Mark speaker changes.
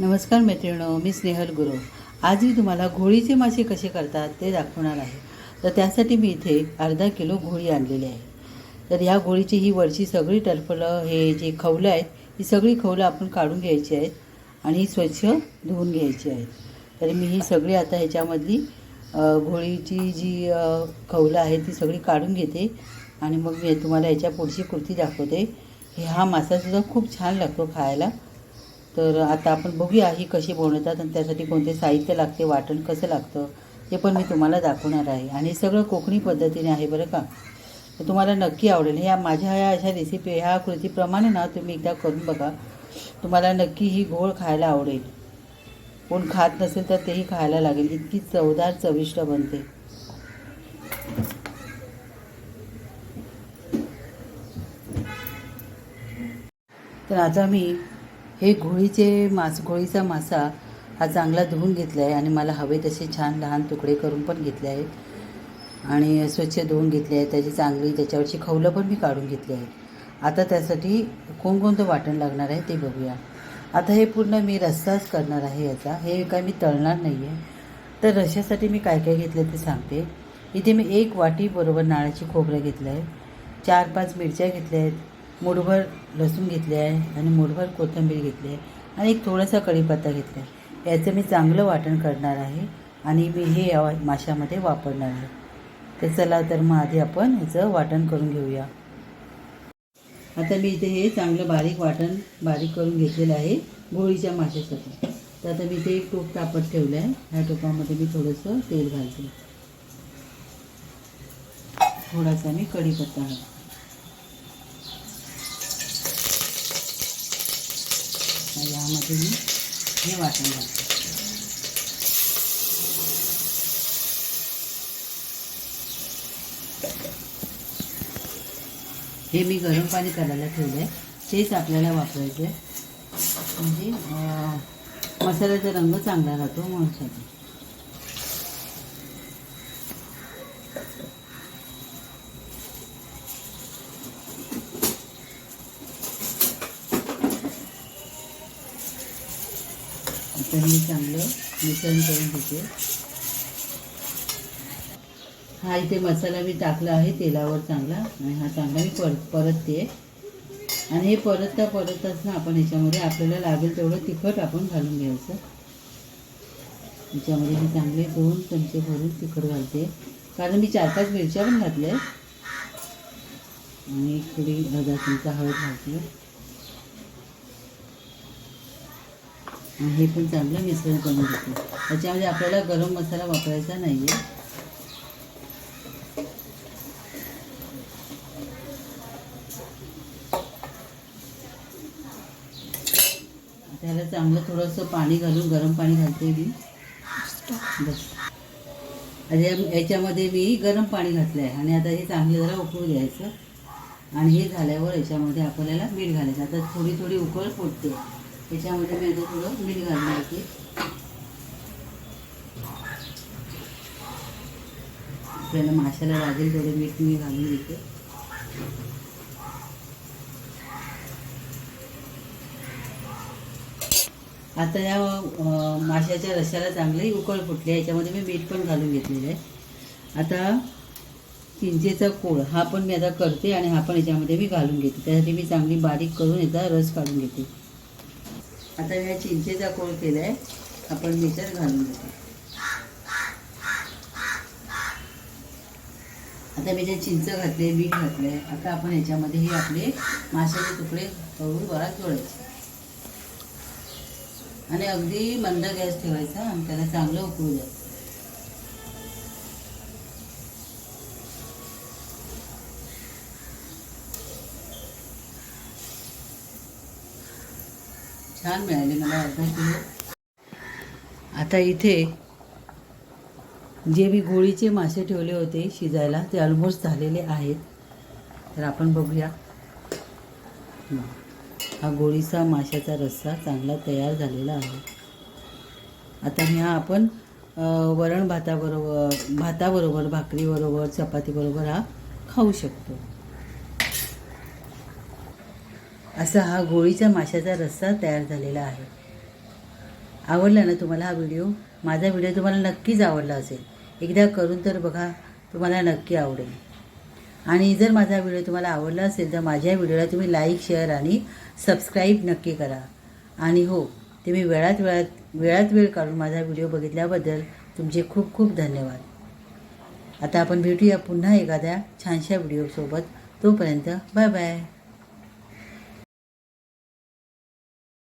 Speaker 1: नमस्कार मैत्रिणो मी स्नेहल गुरु. आज मी तुम्हाला घोळीचे मासे कसे करतात ते दाखवणार आहे. तर त्यासाठी मी इथे अर्धा किलो घोळी आणलेली आहे. तर ह्या घोळीची ही वरची सगळी टरफलं हे जे खवलं आहेत ही सगळी खवलं आपण काढून घ्यायची आहेत आणि स्वच्छ धुवून घ्यायची आहेत. तर मी ही सगळी आता ह्याच्यामधली घोळीची जी खवलं आहे ती सगळी काढून घेते. आणि मग मी तुम्हाला याच्या पुढची कृती दाखवते. हे हा मासासुद्धा खूप छान लागतो खायला. तर आता आपण बघूया ही कशी बनवतात आणि त्यासाठी कोणते साहित्य लागते वाटण कसं लागतं ते पण मी तुम्हाला दाखवणार आहे. आणि हे सगळं कोकणी पद्धतीने आहे बरं का? तर तुम्हाला नक्की आवडेल. ह्या माझ्या ह्या अशा रेसिपी ह्या कृतीप्रमाणे ना तुम्ही एकदा करून बघा. तुम्हाला नक्की ही घोळ खायला आवडेल. कोण खात नसेल तर तेही खायला लागेल. इतकी चवदार चविष्ट बनते. तर आता मी हे घोळीचे मास घोळीचा मासा हा चांगला धुवून घेतला आहे आणि मला हवे तसे छान लहान तुकडे करून पण घेतले आहेत. आणि स्वच्छ धुवून घेतले आहेत. त्याची चांगली त्याच्यावरची खवलं पण मी काढून घेतली आहेत. आता त्यासाठी कोणकोणतं वाटण लागणार आहे ते बघूया. आता हे पूर्ण मी रस्साच करणार आहे याचा. हे काय मी तळणार नाही आहे तर रश्यासाठी मी काय काय घेतलं ते सांगते. इथे मी एक वाटी बरोबर नाळाची खोबरं घेतलं आहे चार पाच मिरच्या घेतल्या आहेत. मुठभर लसूण घेतले आहे आणि मुठभर कोथिंबीर घेतली आहे आणि एक थोडासा कढीपत्ता घेतला आहे. याचं मी चांगलं वाटण करणार आहे आणि मी हे या माशामध्ये वापरणार आहे. तर चला तर मग आधी आपण ह्याचं वाटण करून घेऊया. आता मी इथे हे चांगलं बारीक वाटण बारीक करून घेतलेलं आहे गोळीच्या माशासाठी. तर आता मी इथे एक टोप तापत ठेवलं आहे. ह्या टोपामध्ये मी थोडंसं तेल घालते. थोडासा मी कढीपत्ता घालते. आता यामध्ये मी हे वाटण घालते. हे मी गरम पाणी करायला ठेवलं आहे तेच आपल्याला वापरायचं आहे म्हणजे मसाल्याचा रंग चांगला राहतो म्हणून तर मी चांगलं मिश्रण करून घेते. हा इथे मसाला मी टाकला आहे तेलावर चांगला आणि हा चांगला मी परत परतते. आणि हे परतता परतताच ना आपण याच्यामध्ये आपल्याला लागेल तेवढं तिखट आपण घालून घ्यायचं. याच्यामध्ये मी चांगले दोन चमचे भरून तिखट घालते. कारण मी चार पाच मिरच्या पण घातल्या आणि थोडी अर्धा चमचा हळद घालते हे पण चांगलं मिश्रण करून घेते त्याच्यामध्ये आपल्याला गरम मसाला वापरायचा नाही आहे त्याला चांगलं थोडंसं पाणी घालून गरम पाणी घालते मी. बस. आता याच्यामध्ये मी गरम पाणी घातलं आहे आणि आता हे चांगलं जरा उकळू द्यायचं. आणि हे झाल्यावर याच्यामध्ये आपल्याला मीठ घालायचं. आता थोडी थोडी उकळ फुटते त्याच्यामध्ये मी आता थोडं मीठ घालून घेते आपल्याला माशाला लागेल थोडं मीठ मी घालून घेते. आता या माशाच्या रश्याला चांगली उकळ फुटली आहे. याच्यामध्ये मी मीठ पण घालून घेतलेलं आहे. आता चिंचेचा कोळ हा पण मी आता करते आणि हा पण याच्यामध्ये मी घालून घेते. त्यासाठी मी चांगली बारीक करून याचा रस काढून घेते. आता मी चिंचेचा कोळ केला आहे आपण मी घालून घेते आता मी जे चिंच घातले मीठ घातले आता आपण याच्यामध्ये हे आपले माशाचे तुकडे करून बराच जोडायचे. आणि अगदी मंद गॅस ठेवायचा आणि त्याला चांगलं उकळू द्यायचं छान मिळाले मला अर्धा किलो. आता इथे जे मी गोळीचे मासे ठेवले होते शिजायला ते ऑलमोस्ट झालेले आहेत. तर आपण बघूया. हा गोळीचा माशाचा रस्सा चांगला तयार झालेला आहे. आता मी हा आपण वरण भाताबरोबर भाताबरोबर भाकरीबरोबर चपातीबरोबर हा खाऊ शकतो. असा हा गोळीच्या माशाचा रस्सा तयार झालेला आहे. आवडला ना तुम्हाला हा व्हिडिओ? माझा व्हिडिओ तुम्हाला नक्कीच आवडला असेल. एकदा करून तर बघा तुम्हाला नक्की आवडेल. आणि जर माझा व्हिडिओ तुम्हाला आवडला असेल तर माझ्या व्हिडिओला तुम्ही लाईक शेअर आणि सबस्क्राईब नक्की करा. आणि हो तुम्ही वेळात वेळात वेळात वेळ काढून माझा व्हिडिओ बघितल्याबद्दल तुमचे खूप खूप धन्यवाद. आता आपण भेटूया पुन्हा एखाद्या छानशा व्हिडिओसोबत. तोपर्यंत बाय बाय.